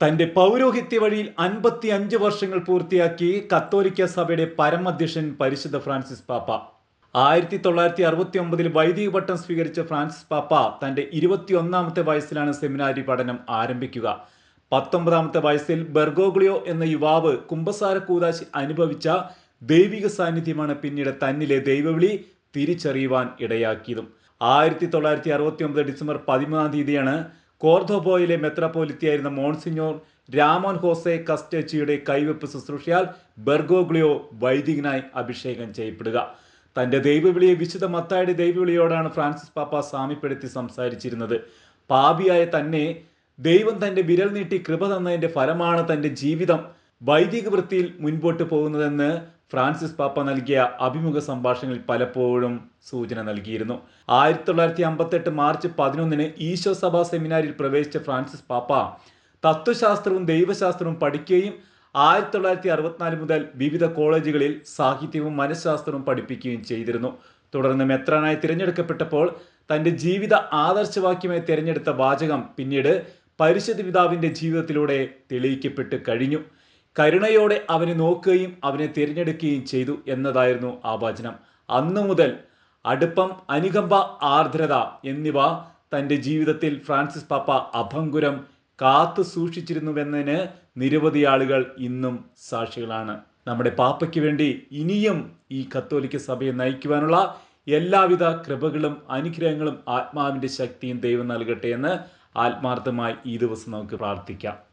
തന്റെ പൗരോഹിത്യ വഴിയിൽ അൻപത്തി അഞ്ച് വർഷങ്ങൾ പൂർത്തിയാക്കി കത്തോലിക്ക സഭയുടെ പരമധ്യക്ഷൻ പരിശുദ്ധ ഫ്രാൻസിസ് പാപ്പ. ആയിരത്തി തൊള്ളായിരത്തി അറുപത്തി ഒമ്പതിൽ വൈദിക പട്ടം സ്വീകരിച്ച ഫ്രാൻസിസ് പാപ്പ തന്റെ ഇരുപത്തിയൊന്നാമത്തെ വയസ്സിലാണ് സെമിനാരി പഠനം ആരംഭിക്കുക. പത്തൊമ്പതാമത്തെ വയസ്സിൽ ബെർഗോഗ്ലിയോ എന്ന യുവാവ് കുംഭസാര കൂതാശി അനുഭവിച്ച ദൈവിക സാന്നിധ്യമാണ് പിന്നീട് തന്നിലെ ദൈവവിളി തിരിച്ചറിയുവാൻ ഇടയാക്കിയതും. ആയിരത്തി തൊള്ളായിരത്തി അറുപത്തി ഒമ്പത് ഡിസംബർ പതിമൂന്നാം തീയതിയാണ് കോർദോബോയിലെ മെത്രാപ്പോലിത്തിയായിരുന്ന മോൺസിഞ്ഞോർ രാമോൻ ഹോസെ കസ്റ്റേച്ചിയുടെ കൈവെപ്പ് ശുശ്രൂഷയാൽ ബെർഗോഗ്ലിയോ വൈദികനായി അഭിഷേകം ചെയ്യപ്പെടുക. തന്റെ ദൈവവിളിയെ വിശുദ്ധ മത്തായുടെ ദൈവവിളിയോടാണ് ഫ്രാൻസിസ് പാപ്പ സാമ്യപ്പെടുത്തി സംസാരിച്ചിരുന്നത്. പാപിയായ തന്നെ ദൈവം തന്റെ വിരൽ നീട്ടി കൃപ തന്നതിന്റെ ഫലമാണ് തന്റെ ജീവിതം. വൈദിക വൃത്തിയിൽ മുൻപോട്ട് പോകുന്നതെന്ന് ഫ്രാൻസിസ് പാപ്പ നൽകിയ അഭിമുഖ സംഭാഷണങ്ങളിൽ പലപ്പോഴും സൂചന നൽകിയിരുന്നു. ആയിരത്തി തൊള്ളായിരത്തി അമ്പത്തെട്ട് മാർച്ച് പതിനൊന്നിന് ഈശോ സഭാ സെമിനാരിൽ പ്രവേശിച്ച ഫ്രാൻസിസ് പാപ്പ തത്വശാസ്ത്രവും ദൈവശാസ്ത്രവും പഠിക്കുകയും ആയിരത്തി തൊള്ളായിരത്തി അറുപത്തിനാല് മുതൽ വിവിധ കോളേജുകളിൽ സാഹിത്യവും മനഃശാസ്ത്രവും പഠിപ്പിക്കുകയും ചെയ്തിരുന്നു. തുടർന്ന് മെത്രാനായി തിരഞ്ഞെടുക്കപ്പെട്ടപ്പോൾ തന്റെ ജീവിത ആദർശവാക്യമായി തിരഞ്ഞെടുത്ത വാചകം പിന്നീട് പരിശുദ്ധ പിതാവിന്റെ ജീവിതത്തിലൂടെ തെളിയിക്കപ്പെട്ട് കഴിഞ്ഞു. കരുണയോടെ അവനെ നോക്കുകയും അവനെ തിരഞ്ഞെടുക്കുകയും ചെയ്തു എന്നതായിരുന്നു ആ വചനം. അന്നു മുതൽ അടുപ്പം അനുകമ്പ ആർദ്രത എന്നിവ തന്റെ ജീവിതത്തിൽ ഫ്രാൻസിസ് പാപ്പ അഭംഗുരം കാത്തു സൂക്ഷിച്ചിരുന്നുവെന്നതിന് നിരവധി ആളുകൾ ഇന്നും സാക്ഷികളാണ്. നമ്മുടെ പാപ്പയ്ക്ക് വേണ്ടി ഇനിയും ഈ കത്തോലിക്ക സഭയെ നയിക്കുവാനുള്ള എല്ലാവിധ കൃപകളും അനുഗ്രഹങ്ങളും ആത്മാവിന്റെ ശക്തിയും ദൈവം നൽകട്ടെ എന്ന് ആത്മാർത്ഥമായി ഈ ദിവസം നമുക്ക് പ്രാർത്ഥിക്കാം.